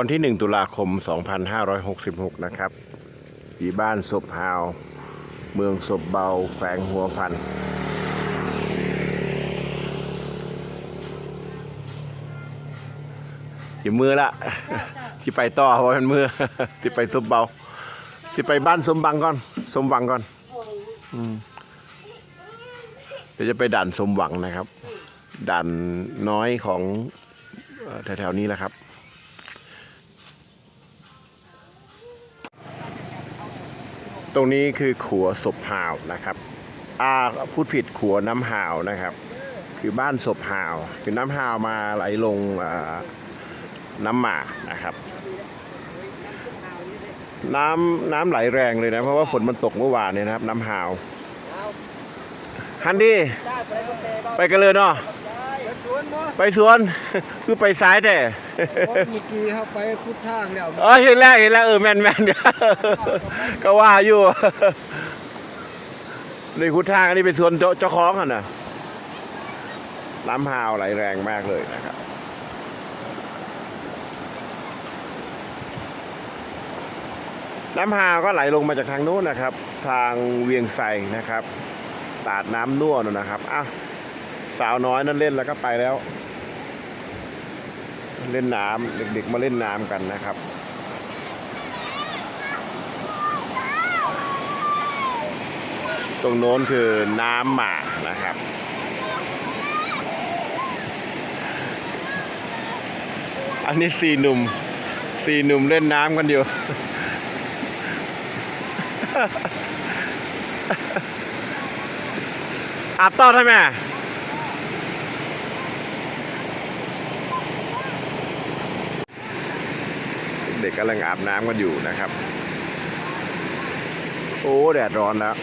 วันที่ 1 ตุลาคม 2566 นะครับที่บ้านศพฮาว เมืองศพเบา แขวงหัวพันอย่ามือละที่ไปต่อเพราะมันมือที่ไปศพเบาที่ไปบ้านสมบังก่อน สมหวังก่อนอเดี๋ยวจะไปด่านสมหวังนะครับ ด่านน้อยของแถวๆนี้แหละครับ ตรงนี้คือขัวศพหาวนะครับอ่าพูดผิดขัวน้ำหาวนะครับ คือบ้านศพหาวคือน้ำหาวมาไหลลงน้ำหมากนะครับ น้ำน้ำไหลแรงเลยนะ เพราะว่าฝนมันตกเมื่อวานเนี่ยนะครับ น้ำหาวฮันดี้ไปกันเลยเนาะไปสวน คือไปซ้ายแต่โอ้ยเมื่อกี้เขาไปพุทธทางแล้วเออเห็นแล้วเห็นแล้วเออแมนแมนก็ว่าอยู่ในคุดทางอันนี้เป็นสวนเจ้าเจ้าของอะนะน้ำหาวไหลแรงมากเลยนะครับน้ำหาวก็ไหลลงมาจากทางโน้นนะครับ ทางเวียงไซนะครับ ตาดน้ำน่วนนนะครับอ้าวสาวน้อยนั่นเล่นแล้วก็ไปแล้ว เล่นน้ำเด็กๆมาเล่นน้ำกันนะครับตรงโน้นคือน้ำหมากนะครับ อันนี้สี่หนุ่มสี่หนุ่มเล่นน้ำกันอยู่ อาบต้อนใช่ไหม ด็กกำลังอาบน้ำกันอยู่นะครับ โอ้ แดดร้อนแล้ว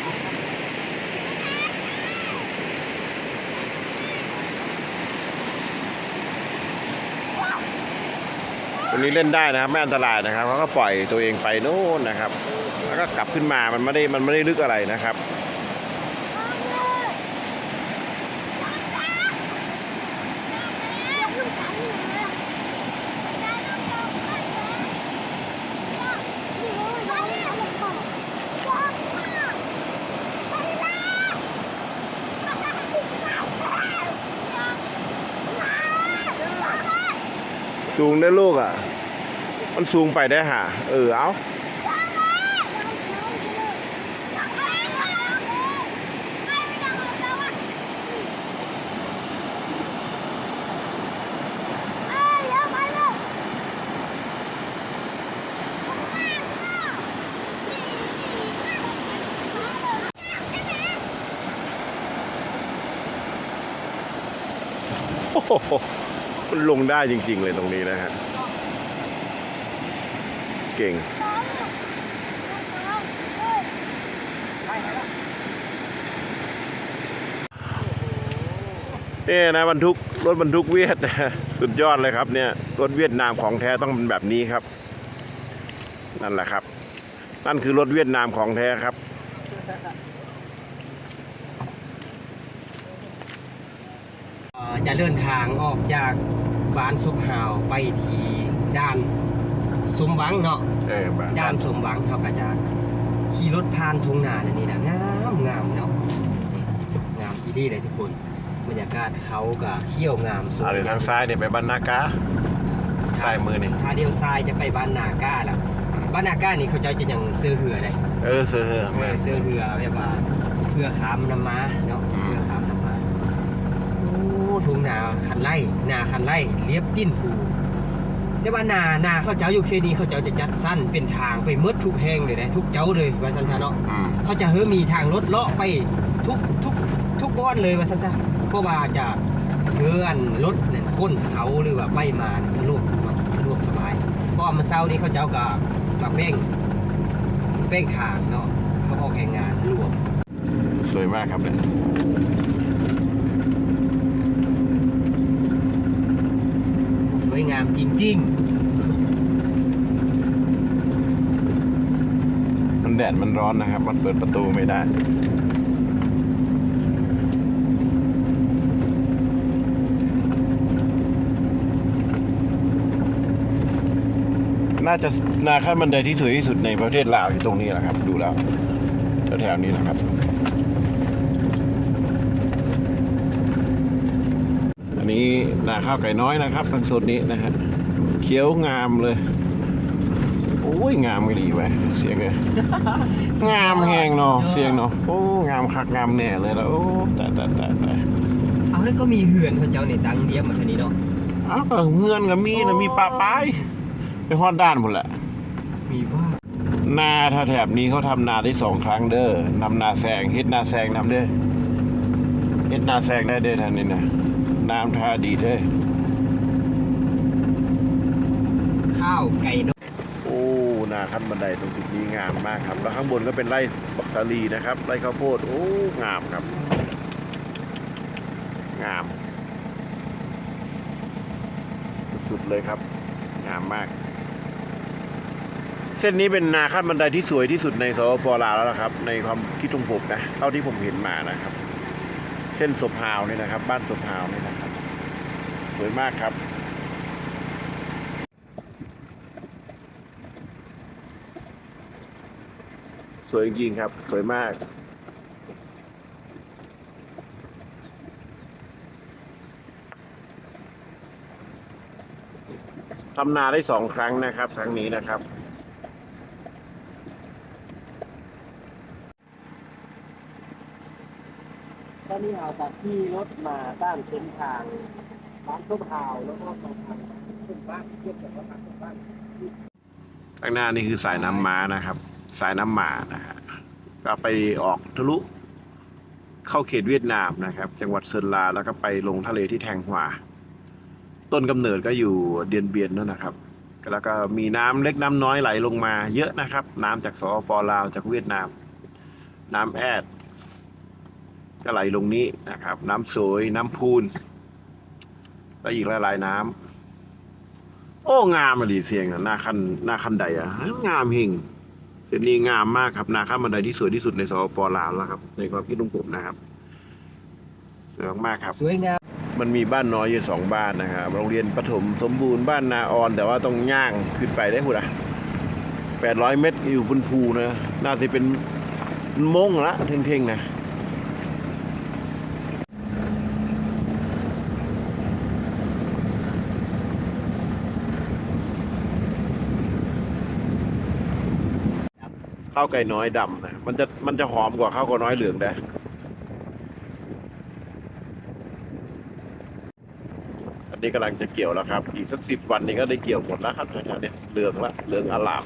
ตัวนี้เล่นได้นะครับไม่อันตรายนะครับเขาก็ปล่อยตัวเองไปโน่นนะครับ แล้วก็กลับขึ้นมามันไม่ได้มันไม่ได้ลึกอะไรนะครับ สูงได้ลูกอะ มันสูงไปได้ห่าเออเอาโอ้โห มันลงได้จริง ๆ เลยตรงนี้นะฮะ เก่งนี่นะบรรทุกรถบรรทุกเวียดนะสุดยอดเลยครับเนี่ยรถเวียดนามของแท้ต้องเป็นแบบนี้ครับ นั่นแหละครับ นั่นคือรถเวียดนามของแท้ครับ เอ่อ จะเดินทางออกจากบ้านซุปหาวไปที่ด้านสมหวังเนาะเออบ้ด้านสมหวังเขาก็จะขี่รถผ่านทุ่งนาอันนี้นะงามงามเนาะนี่งามที่ดีเลยทุกคนบรรยากาศเขาก็เขี้ยวงามสวเอายเดี๋ยวทางซ้ายเนี่ยไปบ้านนากาซ้ายมือนี่ถ้าเดียวซ้ายจะไปบ้านนาก้าแล้วบ้านนาก้านี่เขาเจะจะยังเสื้อเหือได้เออเสือเออเอแม่อเสื้อเหือแบบว่าเพื่อขามน้ำม้าเนาะอืมเพื่อขามน้ำม้าโอ้ ทุ่งนาคันไล่นาคันไล่เรียบดิ้นฟูแต่ว่านานาเขาเจ้าอยู่เคนี้เขาเจ้าจะจัดสั้นเป็นทางไปมืดทุกแห่งเลยนะทุกเจ้าเลยว่าสันซะเนาะเขาจะเฮ้มีทางรถเลาะไปทุกทุกทุกบ้านเลยว่าสันซะเพราะว่าจะเฮือนรถเนี่ยค้นเขาหรือว่าไปมาสะดวกสะดวกสบายเพราะว่ามาเช้านี้เขาเจ้าก็มาเป้งเป้งทางเนาะเขาออกแข่งงานรวมสวยมากครับเนี่ย ส วยงามจริงมันแดดมันร้อนนะครับ มันเปิดประตูไม่ได้ น่าจะนาขั้นบันไดที่สวยที่สุดในประเทศลาวอยู่ตรงนี้แหละครับ ดูแล้วแถวๆนี้แหละครับ อัน นี้นาข้าวไก่น้อยนะครับทางโซนนี้นะฮะเขียวงามเลยโอ้ยงามไม่ดีไว้ยเสียงเลยงามแหงเนาะเสียงเนาะโอ้งามคักงามแน่เลยแล้วโอ้แต่แต่แต่แต่เอาแล้วก็มีเหือนพระเจ้าในตังเดียมมาทีนี้เนาะอ้าวก็เฮือนก็มีนะมีปลาปลายไปฮอดด้านหมดแหละมีว่านาถ้าแถบนี้เขาทำนาได้สองครั้งเด้อนำนาแซงเฮ็ดนาแซงนำเด้อเฮ็ดนาแซงได้เด้อท่านนี่นะ น้ำท่าดีเด้อข้าวไก่นกโอ้นาขั้นบันไดตรงจุดนี้งามมากครับ แล้วข้างบนก็เป็นไร่บักสาลีนะครับ ไร่ข้าวโพด โอ้ งามครับ งาม สุดเลยครับ งามมาก เส้นนี้เป็นนาขั้นบันไดที่สวยที่สุดในสปปลาวแล้วนะครับ ในความคิดของผมนะ เท่าที่ผมเห็นมานะครับ เส้นศพฮาวนี่นะครับ บ้านศพฮาวนี่นะครับส วยมากครับสวยจริงครับ สวยมาก ทำนาได้สองครั้งนะครับ ครั้งนี้นะครับ ตอนนี้เราจากที่รถมาตามเส้นทาง บ้านส้มหาวแล้วก็มาทางขึ้นบ้านเทียบกับว่าทางขึ้นบ้านข้างหน้านี่คือสายน้ำม้านะครับ สายน้ำหมานะฮะก็ไปออกทะลุเข้าเขตเวียดนามนะครับ จังหวัดเซินลาแล้วก็ไปลงทะเลที่แทงฮวาต้นกำเนิดก็อยู่เดียนเบียนนั่นนะครับ แล้วก็มีน้ำเล็กน้ำน้อยไหลลงมาเยอะนะครับ น้ำจากสปลาวจากเวียดนาม น้ำแอดก็ไหลลงนี้นะครับ น้ำสวยน้ำพูน และอีกหลายๆน้ำโอ้งามอะดีเสียงนะหน้าคันหน้าคันใดอะงามเฮงเส้นนี้งามมากครับนาข้ามบันไดที่สวยที่สุดในสปปลาวแล้วครับ ในความคิดของผมนะครับสวยมากๆครับ สวยงามมันมีบ้านน้อยอยู่สองบ้านนะครับโรงเรียนประถมสมบูรณ์บ้านนาออน แต่ว่าต้องย่างขึ้นไปได้หุ่นอะแปดร้อยเมตรอยู่บนภูนะน่าจะเป็นมงละเท่งๆนะ ข้าวไก่น้อยดำนะมันจะมันจะหอมกว่าข้าวไก่น้อยเหลืองได้อันนี้กำลังจะเกี่ยวแล้วครับ อีกสักสิบวันนี้ก็ได้เกี่ยวหมดแล้วครับเนี่ยเหลืองละเหลืองอลาม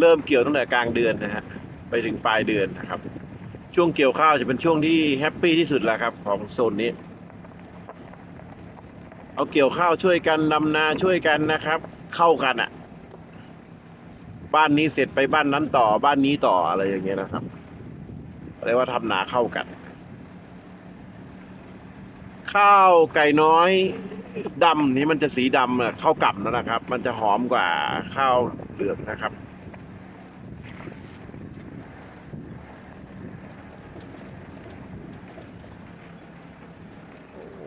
เริ่มเกี่ยวตั้งแต่กลางเดือนนะฮะไปถึงปลายเดือนนะครับ ช่วงเกี่ยวข้าวจะเป็นช่วงที่แฮปปี้ที่สุดแล้วครับ ของโซนนี้ เอาเกี่ยวข้าวช่วยกันดำนาช่วยกันนะครับ เข้ากันอะ บ้านนี้เสร็จไปบ้านนั้นต่อบ้านนี้ต่ออะไรอย่างเงี้ยนะครับเรียกว่าทำนาเข้ากัน ข้าวไก่น้อยดำนี่มันจะสีดำอะข้าวกล่ำนะครับ มันจะหอมกว่าข้าวเหลืองนะครับ โอ้โห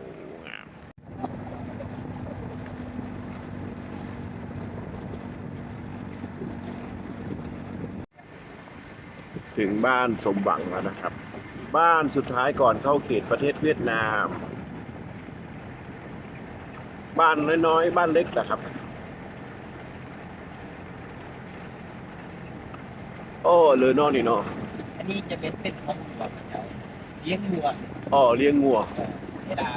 งาม ถึงบ้านสมหวังแล้วนะครับ บ้านสุดท้ายก่อนเข้าเขตประเทศเวียดนาม บ้านน้อยๆ บ้านเล็กนะครับ โอ้เลยเนอนนี่เนาะอันนี้จะเป็นเป็นของแบบเจ้าเลี้ยงวัวอ๋อเลี้ยงงัวเวลา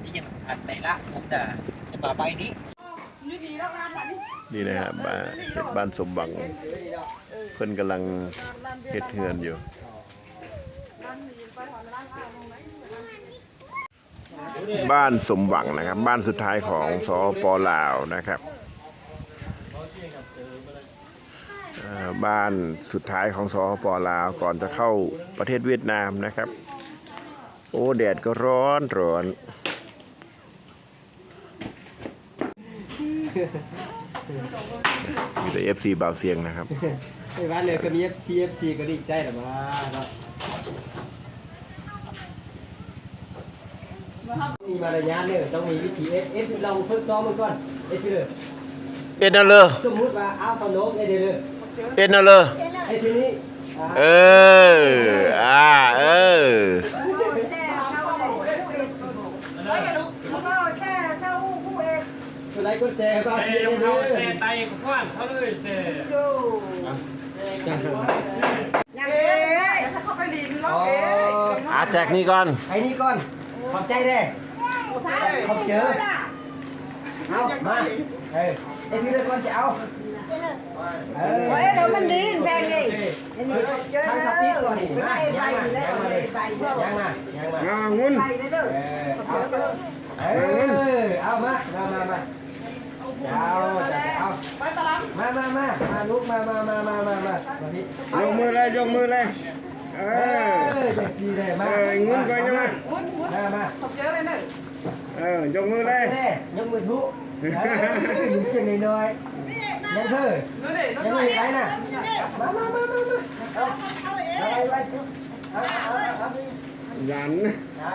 ที่ยังทันในละผมจะจะมาใบนี้ นี่นะฮะบ้านบ้านสมหวังเพิ่นกำลังเฮ็ดเฮือนอยู่บ้านสมหวังนะครับ บ้านสุดท้ายของสปลาวนะครับบ้านสุดท้ายของสปลาวก่อนจะเข้าประเทศเวียดนามนะครับ โอ้แดดก็ร้อนร้อน มีแต่เอฟซีบ่าวเสียงนะครับ ไอ้บ้านเลยก็มี FC FC ก็ดีใจแต่ว่าเนาะมีมารยาทเนี่ยต้องมีวิธีเอสเอสเราทดซ้อมมันก่อนเอสเลยเอ็นเอาเลยสมมุติว่าเอาขนมไอ้เด้อเลยเอ็นเอาเลยไอ้ทีนี้อ่าเออ อ่า เออ คนไร ก็แซ่ก็เซเสียลเด้เขาอเซไตกว้างเขาเลยเซยังเอ๊ะถ้าเข้าไปดินแล้วเอ๊ะอาแจกนี่ก่อนไอ้นี่ก่อน ขอบใจเด้ขอบเจอเอามาเอ้ยไอ้ทีละคนจะเอาเออเฮ้ยเดี๋ยวมันดินแพงดิอันนี้เยอะทำนะสติ๊กก่อนนี่ไม่มาให้ไปย่างมาแล้วย่างมาเลเลยยไปเยอะย่างมาย่างมางางุนไปเด้อเออเอาเออเอามามามา มาเอาจะเอาไปตลาดมามามามาลุกมามามามามามามาพี่ยกมือเลยยกมือเลยเอเอออจะสีเลยมาเอองุ้นก่อนใช่ไหมมุนมุนมามาขอบเยอะเลยเนอะเออยกมือเลยเด้ยกมือทุกยินเสียงน้อยๆยังเธอดูดิยังไม่ไรน่ะมามามามามาเอาเอาไปไปเอาเอาเอายันเอ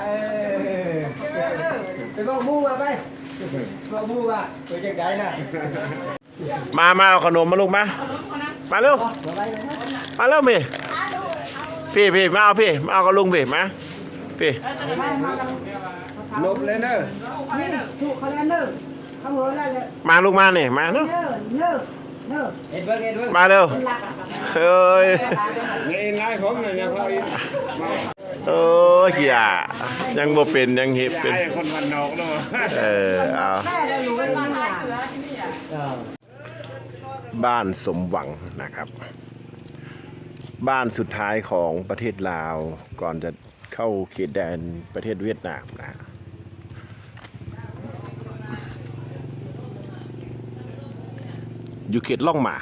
อไปบอกมูมาไป บอกมูมาตัวจังไดน่ะมามาเอาขนมมาลูกมา มาเร็วมาไปมาเร็วพี่พี่พี่มาเอาพี่ มาเอากับลุงพี่มาพี่ลบเลยเนอะนี่ถูกเขาแล้วเนอะเขาหัวแล้วเลยมาลูกมาเนี่ยมาเนาะเนอะเนอะเนอะเอ็ดเบิ้งเอ็ดเบิ้งมาเร็วหลักเฮ้ยนี่นายผมเนี่ยนะเขาอีกมา โอ้ยเหี้ยยังบ่เป็นยังเห็บเป็น ไอ้คนวันนอกเนาะ เออเอาแม่เรารู้ว่ามันหลักเออบ้านสมหวังนะครับ บ้านสุดท้ายของประเทศลาวก่อนจะเข้าเขตแดนประเทศเวียดนามนะฮะอยู่เขตล่องหมา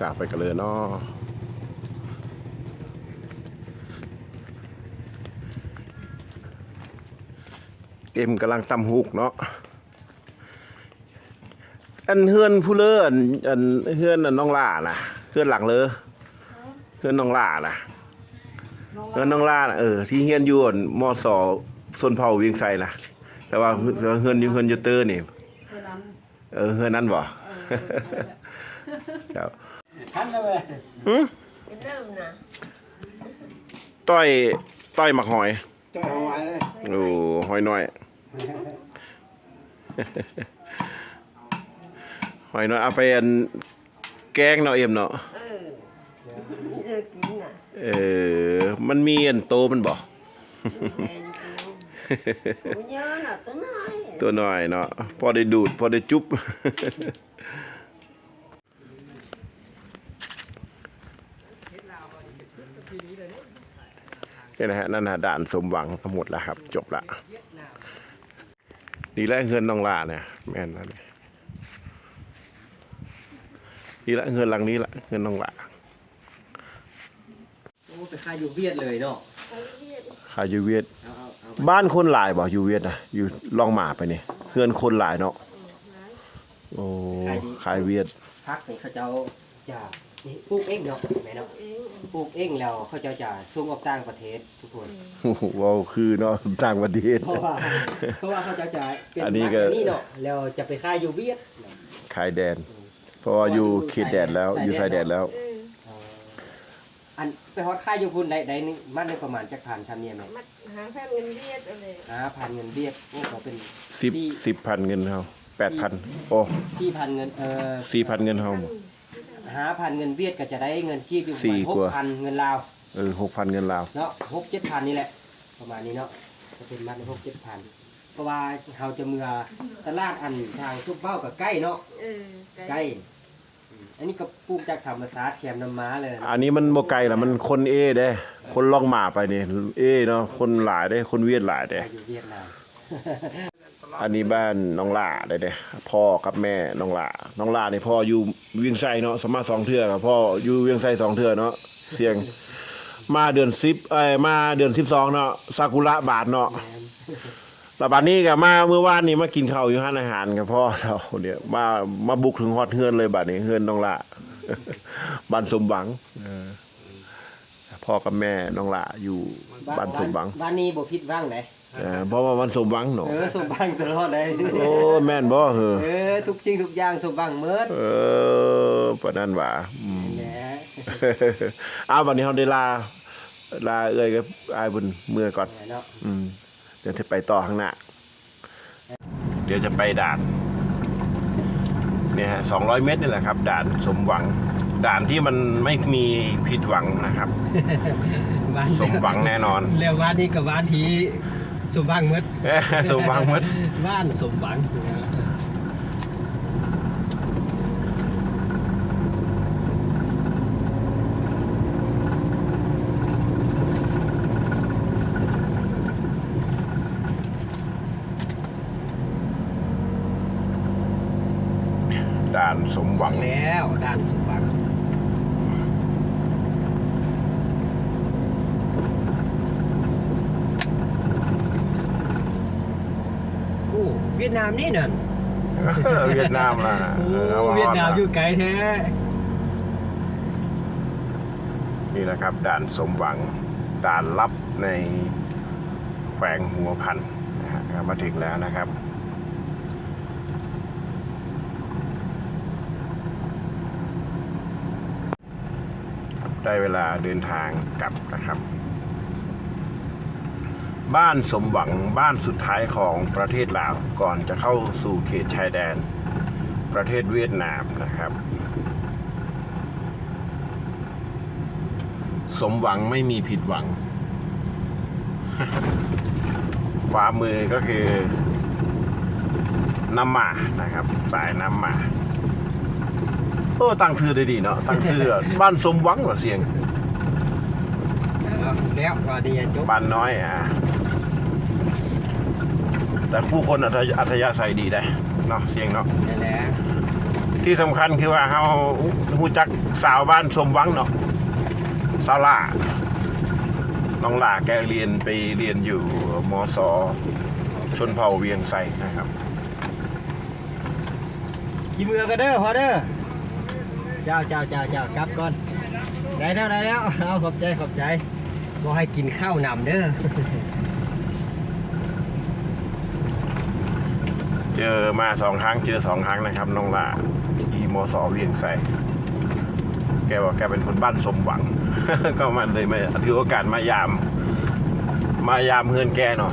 สาวไปกันเลยเนาะเกมกำลังตำฮุกเนาะอันเฮือนผู้เลออันอันเฮือนอันน้องล่านะเฮือนหลังเลยเฮือนน้องล่านะเฮือนน้องล่านะเออที่เฮือนอยู่อันมอสอส่วนเผาเวียงไซนะแต่ว่าเฮือนอยู่เฮือนอยูเตอร์นี่เออเฮือนนั้นบ่ ครับทันแล้วเว้ยหืมเริ่มนะต้อยต้อยหมักหอยจะเอาไว้เลยโอ้หอยน้อย หอยน้อยเอาไปอันแกงเนาะเอ็มเนาะเออเออกินน่ะเออมันมีอันโตมันบ่แพงกูเยอะน่ะตัวน้อย ตัวน้อยเนาะพอได้ดูด พอได้จุ๊บ นี่นะฮะนั่นนะด่านสมหวังทั้งหมดแล้วครับ จบละดีแล้วเงินน้องลาเนี่ยแม่นแล้วเนี่ยดีแล้วเงินหลังนี้ละเงินน้องลาโอ้ไปค่ายอยู่เวียดเลยเนาะขายอยู่เวียดเอาเอาเอาบ้านคนหลายบ่อยู่เวียดนะอยู่ลองหมาไปนี่เงินคนหลายเนาะโอ้ขายเวียด พักนี่เขาเจ้าจะ นี่ปลูกเองเนาะแม่เนาะปลูกเองแล้วเขาเจ้าจะส่งออกต่างประเทศทุกคนว้าวคือเนาะต่างประเทศ เพราะว่าเพราะว่าเขาเจ้าจะเป็นอันนี้ก็พันี่เนาะแล้วจะไปค่ายอยู่เวียดขายแดน เพราะว่าอยู่เขตแดนแล้ว อยู่ชายแดนแล้ว เออเอ่ออันไปฮอดค่ายอยู่พุ่นได้ได้นี่มันได้ประมาณจักพันชามเนี่ยไหมมาหาแฟนเงินเวียดอะไรหาพันเงินเวียดโอ้ก็เป็นสิบสิบพันเงินเฮาแปดพันโอ้สี่พันเงินเออสี่พันเงินเฮา หาพันเงินเวียดก็จะได้เงินกีบอยู่สี่ประมาณหกกว่า พันเงินลาวเออหกพันเงินลาว เนาะหกเจ็ดพันนี่แหละ ประมาณนี้เนาะจะเป็นมันหกเจ็ดพันเพราะว่าเราจะเมือตลาดอันทางซุปเป้ากับใกล้เนาะเออใกล้อืมอันนี้ก็ปลูกจากธรรมศาสตร์แคมน้ำม้าเลยนะอันนี้มันบ่ไกลละมันคนเอเด้ คนล่องหมาไปนี่เอเนาะคนหลายเด้ คนเวียดหลายเด้ไปอยู่เวียดนาม อันนี้บ้านน้องหล่าได้เด้พ่อกับแม่น้องหล่าน้องหล่านี่พ่ออยู่เวียงไส้เนาะสมมาสองเทื่อกับพ่ออยู่เวียงไส้สองเทื่อเนาะเสียง มาเดือนสิบเอ้ยมาเดือนสิบสองเนาะซากุระบาทเนาะแล้วบัดนี้ก็มาเมื่อวานนี้มากินข้าวอยู่ร้านอาหารกับพ่อเจ้าเนี่ยมามาบุกถึงฮอดเฮือนเลยบัดนี้เฮือนน้องละบ้านสมหวังเออพ่อกับแม่น้องละอยู่บ้านสมหวังบ้านนี้บ่ผิดหวังไหน เออเพราะว่ามันสมหวังเนาะเออสมหวังตลอดเลยโอ้แม่นบ่เหรอเออทุกสิ่งทุกอย่างสมหวังเมิดเออปานนั้นว่าอืม แหม อ้าววันนี้เฮาได้ลาลาเอ้ยกับอายบุญเมื่อก่อน เนาะอืมเดี๋ยวจะไปต่อข้างหน้า เดี๋ยวจะไปด่าน เนี่ยฮะสองร้อยเมตรนี่แหละครับ ด่านสมหวัง ด่านที่มันไม่มีผิดหวังนะครับ บ้านสมหวังแน่นอน แล้วบ้านนี้กับบ้านที่ สมหวังเมิดเอ้ยสมหวังหมด บ้านสมหวังด่านสมหวัง แล้วด้านสมหวังโอ้ เวียดนามนี่นั่นเวียดนามล่ะโอ้อออเวียดนามอยู่ไกลแท้ นี่แหละครับ ด่านสมหวัง ด่านลับในแขวงหัวพันนะฮะก็มาถึงแล้วนะครับได้เวลาเดินทางกลับนะครับ บ้านสมหวังบ้านสุดท้ายของประเทศลาวก่อนจะเข้าสู่เขตชายแดน ประเทศเวียดนามนะครับ สมหวังไม่มีผิดหวัง ความมือก็คือน้ำหมานะครับ สายน้ำหมาโอ้ตั้งชื่อได้ดีเนาะตั้งชื่อบ้านสมหวังเหรอเสียงแล้วแล้วก็ดีจบบ้านน้อยอะ แต่ผู้คนอัธยอัธยาศัยดีได้เนาะเสียงเนาะนั่นแหละที่สำคัญคือว่าเขาหูจักสาวบ้านสมหวังเนาะสาวล่าน้องล่าแกเรียนไปเรียนอยู่มสชนเผ่าเวียงไซนะครับกี่มือก็เด้อพอเด้อเจ้าเจ้าเจ้าเจ้ากลับก่อนได้แล้วได้แล้วเอาขอบใจขอบใจบอกให้กินข้าวนำเด้อ เจอมาสองครั้งเจอสองครั้งนะครับน้องล่าที่มสเวียงไซแกบอกแกเป็นคนบ้านสมหวัง ก็มันเลยมาถือโอกาสมายาม มายามเฮือนแกเนาะ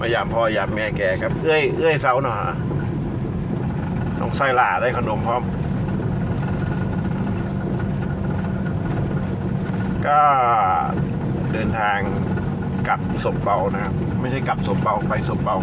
มายามพ่อยามแม่แกครับ เอ้ยเอ้ยเสาเนาะน้องไส้หล่าได้ขนมพร้อม ก็เดินทางกลับศพเบานะครับ ไม่ใช่กลับศพเบาไปศพเบา